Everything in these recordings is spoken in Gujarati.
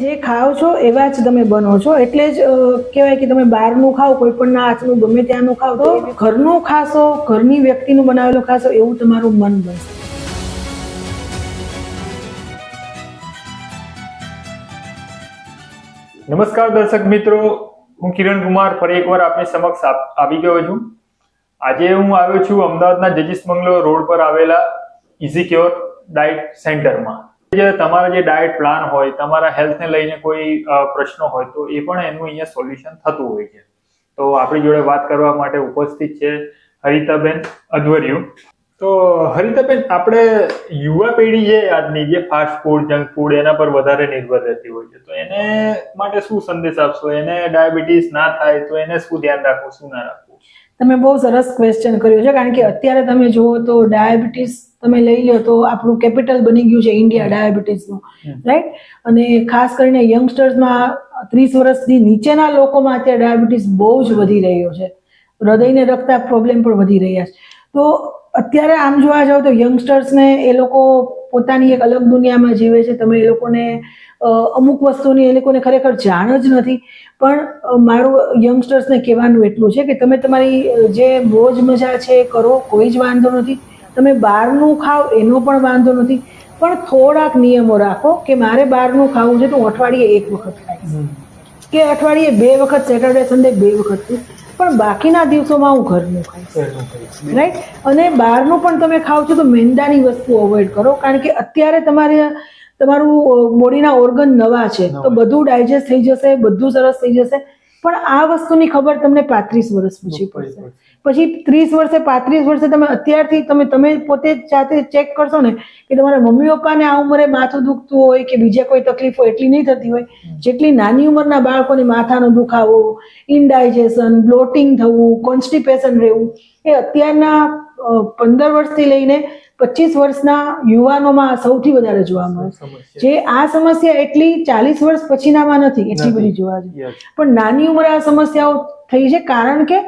જે ખાઓ છો એવા જ તમે બનો છો. એટલે જ કહેવાય કે તમે બહારનું ખાઓ કોઈ પણ હાથનું ગમે ત્યાંનું ખાઓ તો ઘરનું ખાશો ઘરની વ્યક્તિનું બનાવેલું ખાશો એવું તમારું મન બનશે. નમસ્કાર દર્શક મિત્રો હું કિરણ કુમાર ફરી એકવાર આપની સમક્ષ આવી ગયો છું. આજે હું આવ્યો છું અમદાવાદના જજીસ બંગલો રોડ પર આવેલા ઇઝી ક્યોર ડાયટ સેન્ટરમાં જે તમારા જે ડાયટ પ્લાન હોય, તમારા હેલ્થને લઈને કોઈ પ્રશ્નો હોય, તો એ પણ એનું અહીંયા સોલ્યુશન થતું હોય છે. તો આપણી જોડે વાત કરવા માટે ઉપસ્થિત છે હરિતાબેન અધવર્યુ. તો, હરિતાબેન, આપણે યુવા પેઢી છે આજની જે ફાસ્ટ ફૂડ જંક ફૂડ એના પર વધારે નિર્ભર રહેતી હોય છે, તો એને માટે શું સંદેશ આપશો? એને ડાયાબિટીસ ના થાય, તો એને શું ધ્યાન રાખવું, શું ના રાખવું? તમે બહુ સરસ ક્વેશ્ચન કર્યો છે, કારણ કે અત્યારે તમે જુઓ તો ડાયાબિટીસ તમે લઈ લો તો આપણું કેપિટલ બની ગયું છે ઇન્ડિયા ડાયાબિટીસનું રાઈટ અને ખાસ કરીને યંગસ્ટર્સમાં ત્રીસ વર્ષથી નીચેના લોકોમાં અત્યારે ડાયાબિટીસ બહુ જ વધી રહ્યો છે. હૃદયને લગતા પ્રોબ્લેમ પણ વધી રહ્યા છે. તો અત્યારે આમ જોવા જાવ તો યંગસ્ટર્સને એ લોકો પોતાની એક અલગ દુનિયામાં જીવે છે. તમે એ લોકોને અમુક વસ્તુની એ લોકોને ખરેખર જાણ જ નથી. પણ મારું યંગસ્ટર્સને કહેવાનું એટલું છે કે તમે તમારી જે મોજ મજા છે કરો કોઈ જ વાંધો નથી. તમે બહારનું ખાઓ એનો પણ વાંધો નથી. પણ થોડાક નિયમો રાખો કે મારે બહારનું ખાવું છે તો અઠવાડિયે એક વખત ખાઈશ. કે અઠવાડિયે બે વખત સેટરડે સન્ડે બે વખત પણ બાકીના દિવસોમાં હું ઘરનું ખાઈશ. રાઈટ અને બહારનું પણ તમે ખાવ છો તો મેંદાની વસ્તુ અવોઇડ કરો. કારણ કે અત્યારે તમારે તમારું બોડીના ઓર્ગન નવા છે. તો બધું ડાયજેસ્ટ થઈ જશે બધું સરસ થઈ જશે. પણ આ વસ્તુની ખબર તમને પાંત્રીસ વર્ષ પછી પડશે. પછી ત્રીસ વર્ષે પાંત્રીસ વર્ષે તમે અત્યારથી તમે તમે પોતે જાતે ચેક કરશો ને કે તમારા મમ્મી પપ્પાને આ ઉંમરે માથું દુખતું હોય કે બીજા કોઈ તકલીફો એટલી નહીં થતી હોય જેટલી નાની ઉંમરના બાળકોને માથાનો દુખાવો ઇન્ડાઇજેશન બ્લોટિંગ થવું કોન્સ્ટિપેશન રહેવું એ અત્યારના પંદર વર્ષથી લઈને પચીસ વર્ષના યુવાનોમાં સૌથી વધારે જોવા મળે. છે જે આ સમસ્યા એટલી ચાલીસ વર્ષ પછીનામાં નથી એટલી બધી જોવા જોઈએ. પણ નાની ઉંમરે આ સમસ્યાઓ થઈ છે કારણ કે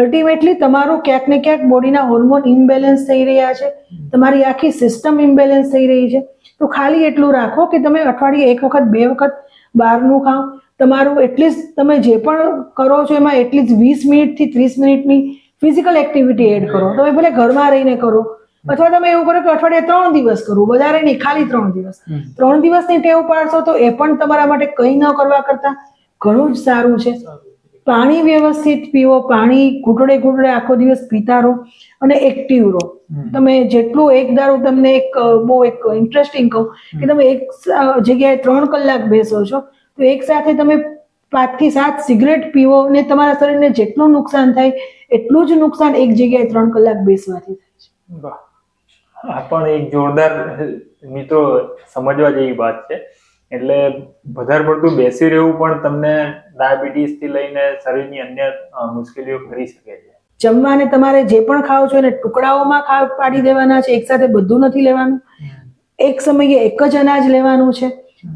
અલ્ટિમેટલી તમારું ક્યાંક ને ક્યાંક બોડીના હોર્મોન ઇમ્બેલેન્સ થઈ રહ્યા છે. તમારી આખી સિસ્ટમ ઇમ્બેલેન્સ થઈ રહી છે. તો ખાલી એટલું રાખો કે તમે અઠવાડિયે એક વખત બે વખત બહારનું ખાઓ. તમારું એટલીસ્ટ તમે જે પણ કરો છો એમાં એટલીસ્ટ વીસ મિનિટથી ત્રીસ મિનિટની ફિઝિકલ એક્ટિવિટી એડ કરો. તમે ભલે ઘરમાં રહીને કરો અથવા તમે એવું કરો કે અઠવાડિયે ત્રણ દિવસ કરો વધારે નહીં ખાલી ત્રણ દિવસ. ત્રણ દિવસની ટેવ પાડશો તો એ પણ તમારા માટે કંઈ ન કરવા કરતા ઘણું જ સારું છે. પાણી વ્યવસ્થિત પીવો પાણી ઘૂંટડે ઘૂંટડે આખો દિવસ પીતા રહો અને એક્ટિવ રહો. તમે જેટલું એક દારૂ તમને એક બહુ એક ઇન્ટરેસ્ટિંગ કહું કે તમે એક જગ્યાએ ત્રણ કલાક બેસો છો તો એક સાથે તમે પાંચથી સાત સિગરેટ પીવો ને તમારા શરીરને જેટલું નુકસાન થાય એટલું જ નુકસાન એક જગ્યાએ ત્રણ કલાક બેસવાથી થાય છે. વાહ. આ પણ એક જોરદાર મિત્રો સમજવા જેવી વાત છે. એટલે વધારે પડતું બેસી રહેવું પણ તમને ડાયાબિટીસથી લઈને શરીરની અન્ય મુશ્કેલીઓ કરી શકે છે. જમવાને તમારે જે પણ ખાવ છો એને ટુકડાઓમાં ખા, પાડી દેવાના છે. એકસાથે બધું નથી લેવાનું. એક સમયે એક જ અનાજ લેવાનું છે.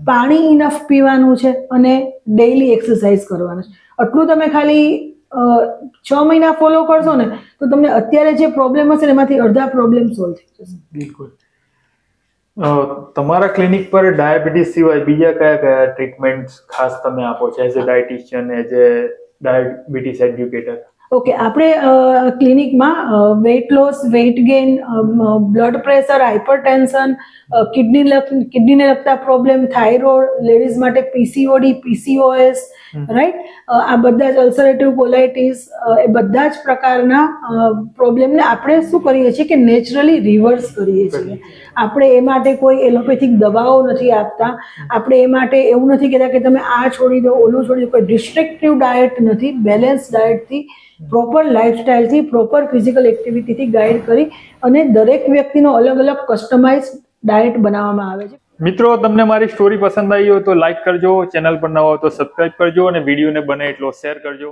પાણી ઇનફ પીવાનું છે અને ડેઇલી એક્સરસાઇઝ કરવાનું છે. આટલું તમે ખાલી છ મહિના ફોલો કરશો ને તો તમને અત્યારે જે પ્રોબ્લેમ હશે ને એમાંથી અડધા પ્રોબ્લેમ સોલ્વ થઈ જશે. બિલકુલ. તમારા ક્લિનિક પર ડાયાબિટીસ સિવાય બીજા કયા કયા ટ્રીટમેન્ટ ખાસ તમે આપો છો? As a dietitian as a diabetes educator okay આપણે ક્લિનિકમાં weight loss weight gain blood pressure hypertension kidney કિડનીને લગતા પ્રોબ્લેમ થાઇરોઇડ લેડીઝ માટે પીસીઓડી પીસીઓએસ રાઈટ આ બધા જ અલ્સરેટિવ કોલાઇટીસ એ બધા જ પ્રકારના પ્રોબ્લેમને આપણે શું કરીએ છીએ કે નેચરલી રિવર્સ કરીએ છીએ. આપણે એ માટે કોઈ એલોપેથિક દવાઓ નથી આપતા. આપણે એ માટે એવું નથી કહેતા કે તમે આ છોડી દો ઓલું છોડી દો. કોઈ ડિસ્ટ્રિક્ટિવ ડાયટ નથી. બેલેન્સ ડાયટથી પ્રોપર લાઇફસ્ટાઇલથી પ્રોપર ફિઝિકલ એક્ટિવિટીથી ગાઈડ કરી અને દરેક વ્યક્તિનો અલગ અલગ કસ્ટમાઇઝ ડાયટ બનાવવામાં આવે છે. મિત્રો, તમને મારી સ્ટોરી પસંદ આવી હોય તો લાઈક કરજો ચેનલ પર નવા હોય તો સબસ્ક્રાઇબ કરજો અને વિડીયોને બને એટલો શેર કરજો.